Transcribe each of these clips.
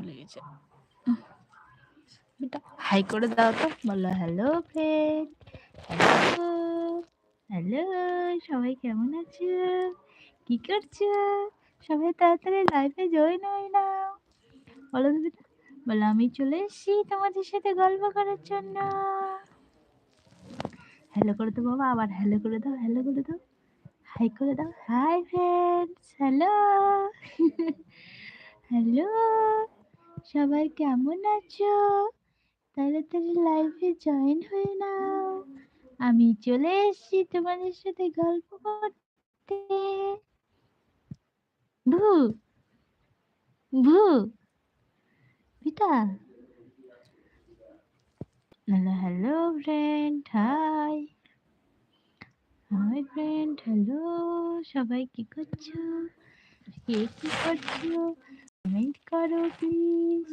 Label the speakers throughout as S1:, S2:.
S1: খুলে গেছে। হাই করে দাও তো। বলো হ্যালো ফ্রেন্ড হ্যালো হ্যালো সবাই কেমন আছো? কি করছ? সবাই তাড়াতাড়ি লাইভে জয়েন হই না বলো তো বলো, আমি চলে এসেছি তোমাদের সাথে গল্প করার জন্য। হ্যালো করে দাও বাবা, আবার হ্যালো করে দাও হ্যালো করে দাও। হাই করে দাও। হাই ফ্রেন্ডস হ্যালো হ্যালো সবাই কেমন আছো? তাড়াতাড়ি লাইভে জয়েন হয়ে নাও। আমি চলে এসেছি তোমাদের সাথে গল্প করতে। ভু ভু, পিতা। Hello hello friend hi hi friend hello সবাই কি করছ? কে কি করছ? কমেন্ট করো প্লিজ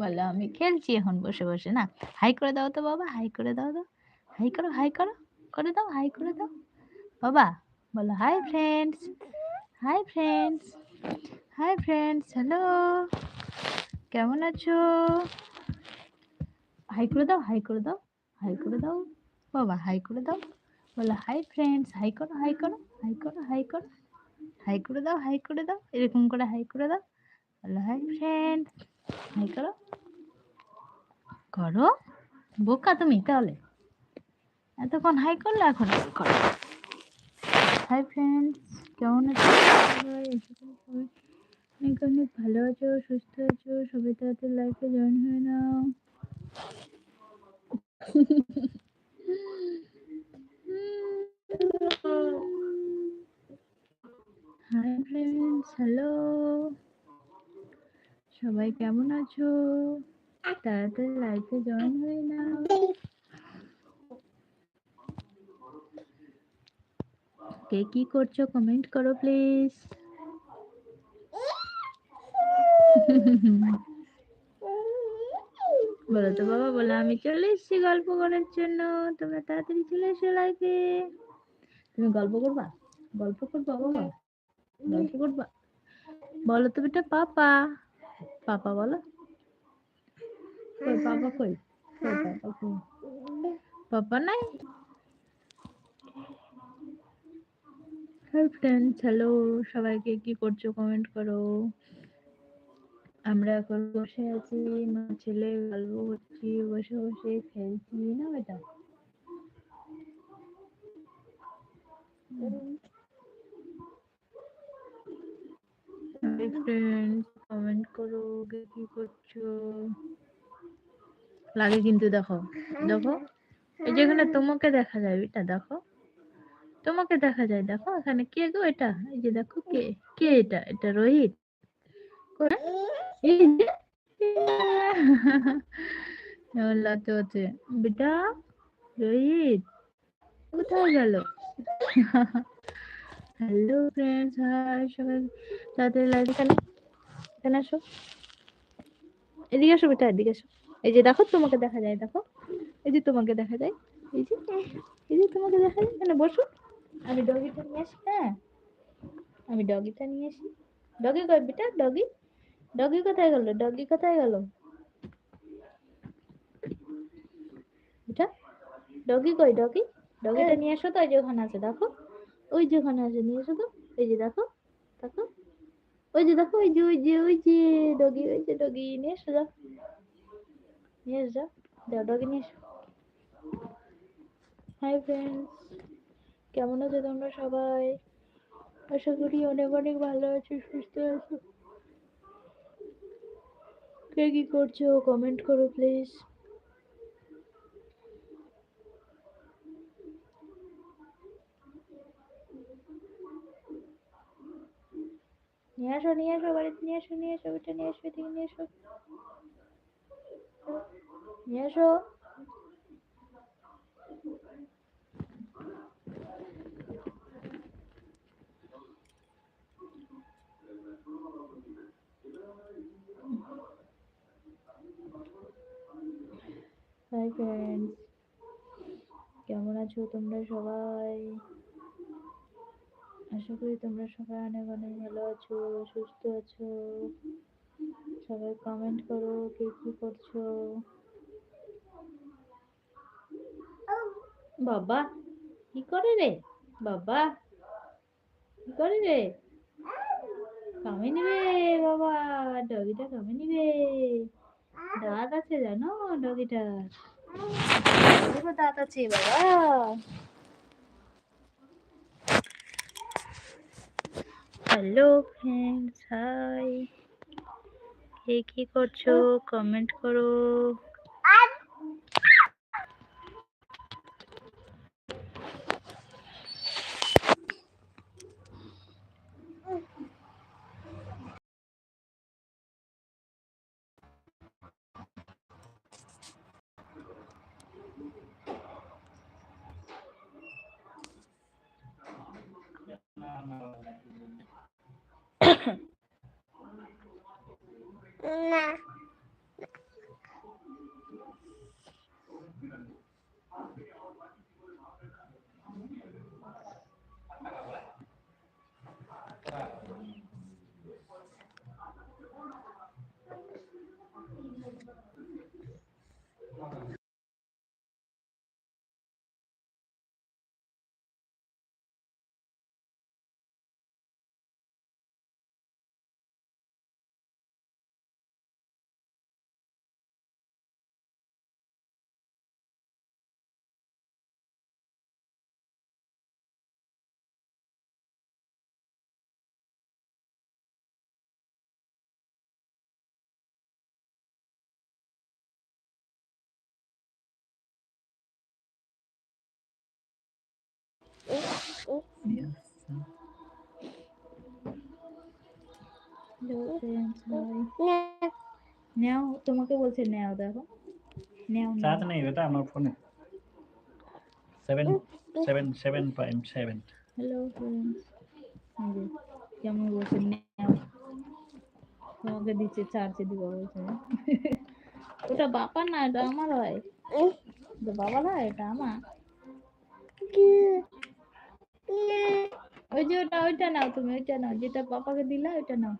S1: বলো আমি খেলছি এখন বসে বসে, না? হাই করে দাও তো, বাবা হাই করে দাও তো। হাই করো হাই করো, করে দাও হাই করে দাও। বাবা, বলো hi friends hi friends hi friends hello কেমন আছো? হাই করে দাও হাই করে দাও হাই করে দাও। বাবা, হাই করে দাও। বলো, হাই ফ্রেন্ডস হাই করো হাই করো হাই করো হাই করো, হাই করে দাও, হাই করে দাও। এরকম করে হাই করে দাও। বলো, হাই ফ্রেন্ড হাই করো। করো? বোকা তুমি তাহলে। এতক্ষণ হাই করলে, এখন করো। হাই ফ্রেন্ডস কেমন আছো ভালো আছো, সুস্থ আছো। সবাই তাড়াতাড়ি লাইফে জয়েন হয়ে নাও হাই ফ্রেন্ডস হ্যালো সবাই কেমন আছো? তাড়াতাড়ি লাইফে জয়েন হয়ে নাও। কে কি করছ কমেন্ট করো প্লিজ বলো তো বাবা, বলো, আমি চলে এসেছি গল্প করার জন্য। তোমরা তাড়াতাড়ি চলে এসো লাইফে তুমি গল্প করবা? গল্প করবা বাবা? গল্প করবা? বলো তো বেটা, পাপা। পাপা বলো। পাপা কই? পাপা নাই? হাই ফ্রেন্ডস হ্যালো সবাইকে কি করছ কমেন্ট করো। আমরা এখন বসে আছি, মা ছেলে গল্প করছি বসে বসে খেলছি, না বেটা? হাই ফ্রেন্ডস কমেন্ট করো কে করছ? লাগে কিন্তু দেখো দেখো? এই যেখানে তোমাকে দেখা যায় এটা দেখো। তোমাকে দেখা যায় দেখো? এখানে কে গো এটা? এই যে দেখো কে? কে এটা? এটা রোহিত। কোথায়? এই যে লাগতে হচ্ছে বেটা রোহিত কোথায় গেল? হ্যালো ফ্রেন্ডস হাই সবাই তাদের লাইভ এখানে এখানে আসো। এদিকে আসো বেটা, এদিকে আসো। এই যে দেখো, তোমাকে দেখা যায়, দেখো। এই যে তোমাকে দেখা যায়। এই যে এই যে তোমাকে দেখা যায়। এখানে বসো। আমি ডগিটা নিয়ে আসি হ্যাঁ? আমি ডগিটা নিয়ে আসি। ডগি কই বেটা ডগি ডগি কোথায় গেল? ডগি কোথায় গেল? বেটা ডগি কই ডগি ডগিটা নিয়ে এসো তো ওই যে ওখানে আছে, দেখো। ওই যে ওখানে আছে, নিয়ে তো। এই যে দেখো দেখো। ওই যে দেখো, ওই যে ওই যে ওই যে, ডগি, ওই যে ডগি, নিয়ে এসো যাও। নিয়ে এসো যাও যাও ডগি, নিয়ে এসো। হাই ফ্রেন্ডস কেমন আছো তোমরা সবাই? আশা করি অনেক অনেক ভালো আছো, সুস্থ আছো। কে কি করছ? কমেন্ট করো প্লিজ নিয়ে আসো নিয়ে আসো, বাড়িতে নিয়ে আসো নিয়ে আসো ওটা নিয়ে আসো, এদিকে নিয়ে আসো। নিয়ে আসো। হাই ফ্রেন্ডস কেমন আছো তোমরা সবাই? আশা করি তোমরা সবাই অনেক অনেক ভালো আছো, সুস্থ আছো। সবাই কমেন্ট করো কে কি করছ। বাবা, কি করে রে? বাবা, কি করে রে? কামে নিবে বাবা, ডগিটা কামে নিবে। দাঁত আছে জানো ডগিটার? দেখো দাঁত আছে বাবা। হ্যালো ফ্রেন্ডস হাই কে কি করছ? কমেন্ট করো। হ্যালো ফ্রেন্ডস হাই নেও তোমাকে বলছে নেও দেখো নেও
S2: সাত নেই বেটা আমার ফোনে seven seven seven point seven
S1: hello friends কেমন বলছে নেও তোমাকে দিচ্ছে চার্জে দিব বলছে ওটা বাবা না এটা আমার হয় এটা বাবা না এটা আমার ওই যে ওটা ওইটা নাও তুমি ওইটা নাও যেটা পাপাকে দিলা ওইটা নাও।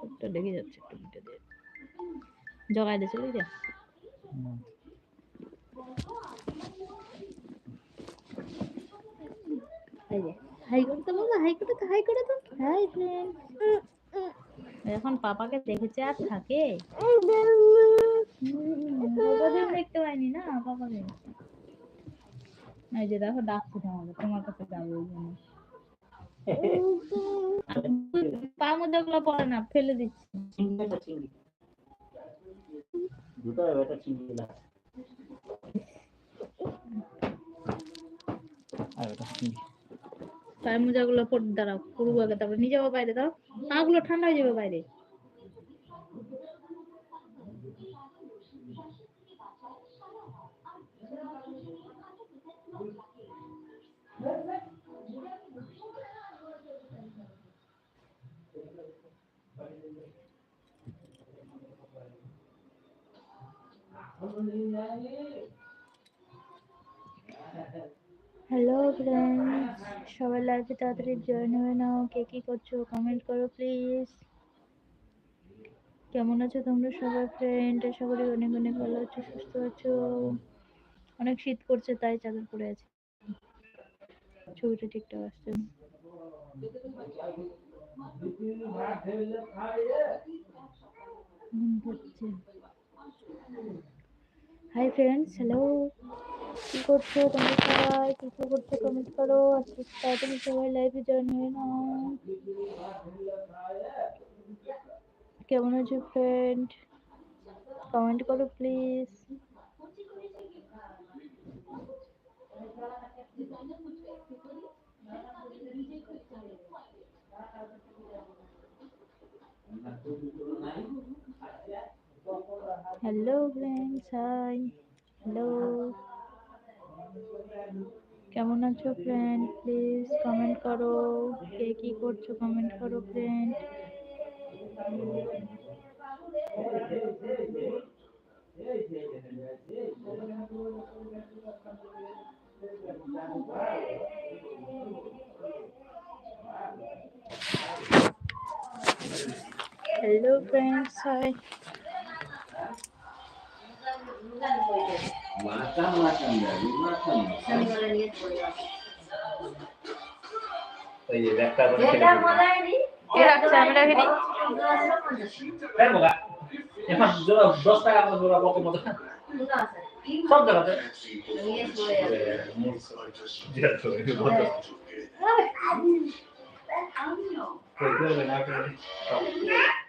S1: চোখটা লেগে যাচ্ছে দিয়ে। জগাই হাই করতে বলো হাই করে তো হাই করে তো হাই এখন পাপাকে দেখেছে আর থাকে। দেখতে পাইনি না পাপাকে এই যে দেখো ডাকছে তোমাকে তোমার কাছে যাব ওই জন্য। পা গুলো পড়ে না ফেলে দিচ্ছি। পায়ের মোজা গুলো পরে দাঁড়াও পুরো আগে তারপরে নিয়ে যাব বাইরে দাও পা গুলো ঠান্ডা হয়ে যাবে বাইরে। হ্যালো ফ্রেন্ডস সবাই লাইভে তাড়াতাড়ি জয়েন হয়ে নাও। কে কি করছ কমেন্ট করো প্লিজ কেমন আছো তোমরা সবাই ফ্রেন্ড আশা করি অনেক অনেক ভালো আছো, সুস্থ আছো। অনেক শীত করছে তাই চাদর পরে আছে। ছবিটা ঠিকঠাক আসছে না। হাই ফ্রেন্ডস হ্যালো কী করছ? তুমি সবাই, কি কি করছ? কমেন্ট করো। আজকে তুমি সবাই লাইভে জয়েন হয়ে নাও কেমন আছো ফ্রেন্ড কমেন্ট করো please hello friends hi hello কেমন আছো ফ্রেন্ড প্লিজ কমেন্ট করো। কে কি করছ কমেন্ট করো friend hello friends hi
S3: Makan makan dari makan.
S2: ওই যে ব্যাগটা করে ফেলে
S1: কে রাখছে আমি রাখিনি
S2: ফেলব গা এখন জোড়া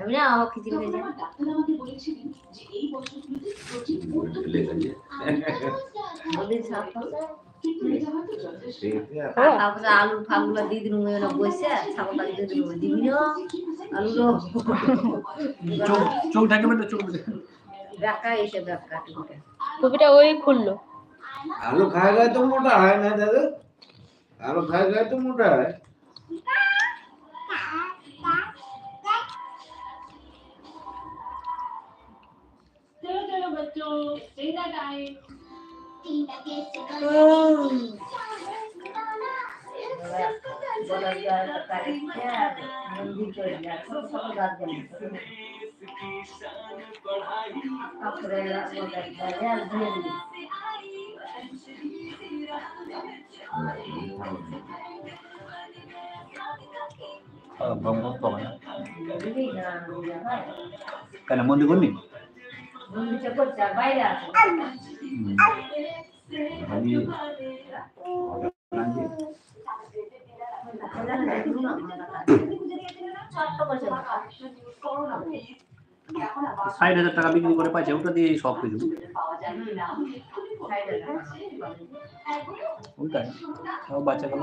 S3: আমি না
S1: ডাক্তার আমাকে বলেছিলেন যে এই বছরগুলোতে প্রচুর ছাপা
S4: তারপরে আলু ফাগুলা দিয়ে বসে
S1: ওই খুললো।
S3: আলু খায় তো মোটা হয় না দাদা? আলু খায় গায়ে তো
S5: মোটা হয়। बच्चों मेरा time
S4: Bang, bang, bang. Karena mau digunakan.
S2: ষাট হাজার টাকা বিক্রি করে পাইছে ওটা দিয়ে সব কিছু। বাচ্চা গেল।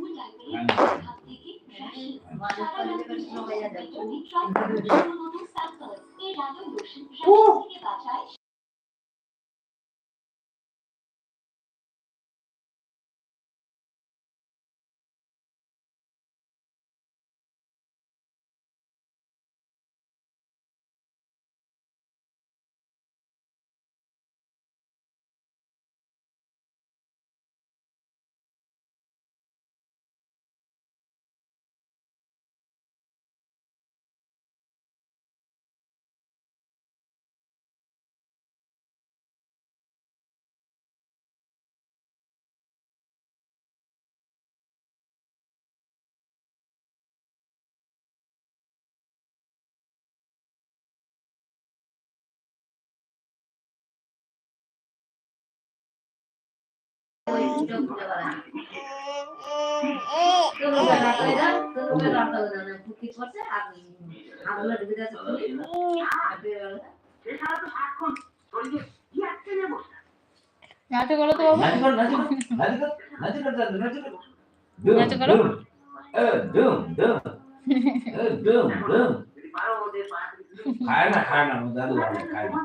S4: কি
S2: নাচো
S4: করো
S1: তো বাবা
S3: নাচো নাচো
S1: নাচো নাচো
S3: নাচো নাচো করো এ ডুম ডুম এ ডুম ডুম খায় না খায় না দাদু খায় না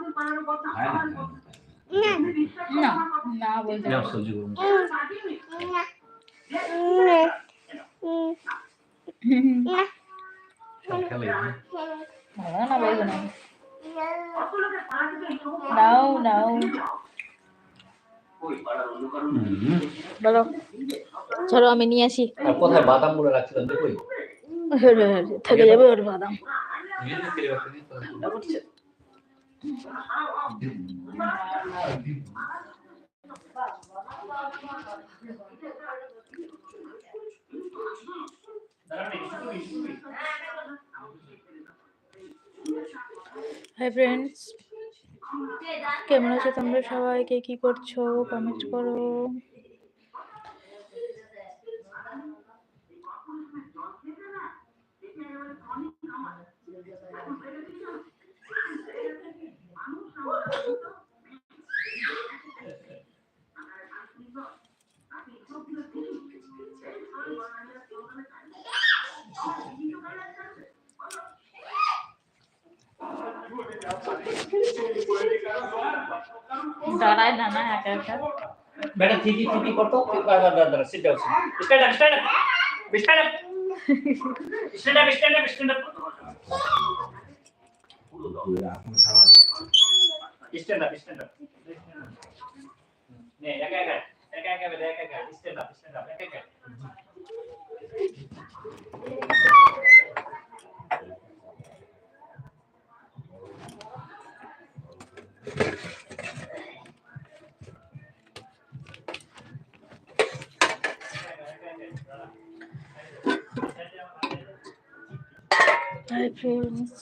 S3: খায়
S1: না না না বলতে নাও নাও বলো। চলো আমি নিয়ে আসি।
S2: আর কোথায় বাদামগুলো রাখছিলাম
S1: থেকে যাবে ওর বাদাম। হাই ফ্রেন্ডস কেমন আছো তোমরা সবাইকে কি করছ? কমেন্ট করো। डराए ना ना आकर कर
S2: बेटा थीपी थीपी कर तो बार बार बार sit down stand up stand up stand up stand up stand up stand up stand up stand up नहीं लगा कर लगा कर लगा कर स्टैंड अप स्टैंड अप लगा कर
S1: hi friends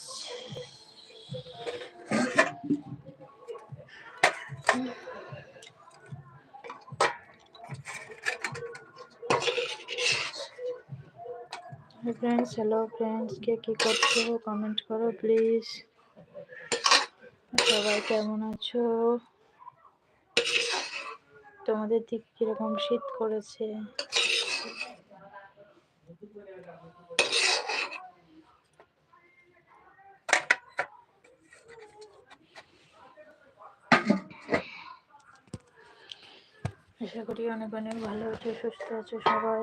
S1: friends hello friends কে কি করছ? কমেন্ট করো প্লিজ সবাই কেমন আছো? তোমাদের দিক কীরকম শীত করেছে? আশা করি অনেক অনেক ভালো আছে সুস্থ আছে সবাই।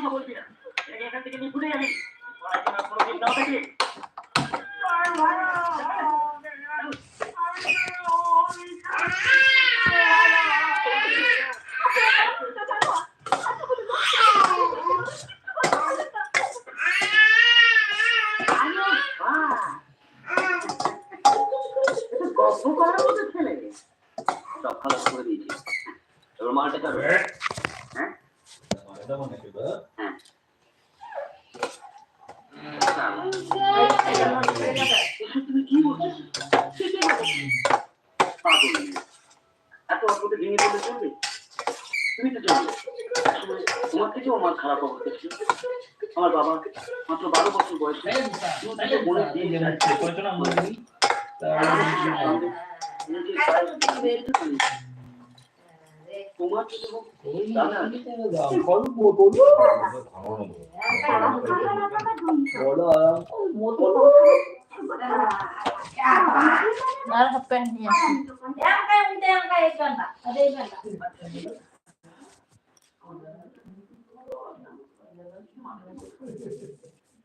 S6: কথা বলবি না। এখান থেকে নিয়ে ছুটে যাবি। পড়াশোনা কোনোদিন না থাকে এত অল্পতে ভেঙে পড়লে চলবে তুমি তো একসময় তোমার থেকেও আমার খারাপ অবস্থা ছিল আমার বাবা বারো বছর বয়সে তুমি তাকে বোনের দিয়ে Nara HP niya. Diangkay mo diangkay ikan ba?
S1: Ada ikan ba?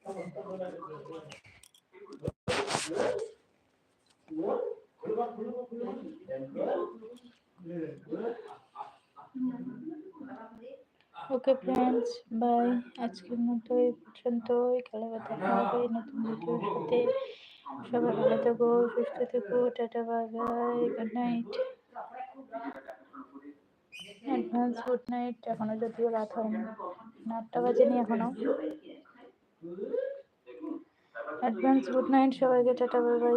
S1: Thank you. Okay friends bye আজকের মতো এই পর্যন্তই। কালে দেখা হবে নতুন ভিডিওর সাথে। সবাই ভালো থেকো, সুস্থ থেকো, tata bye bye good night advance good night এখনও যদিও রাত হয়নি। আটটা বাজেনি এখনও। অ্যাডভান্স গুড নাইট সবাইকে, টাটা বাই বাই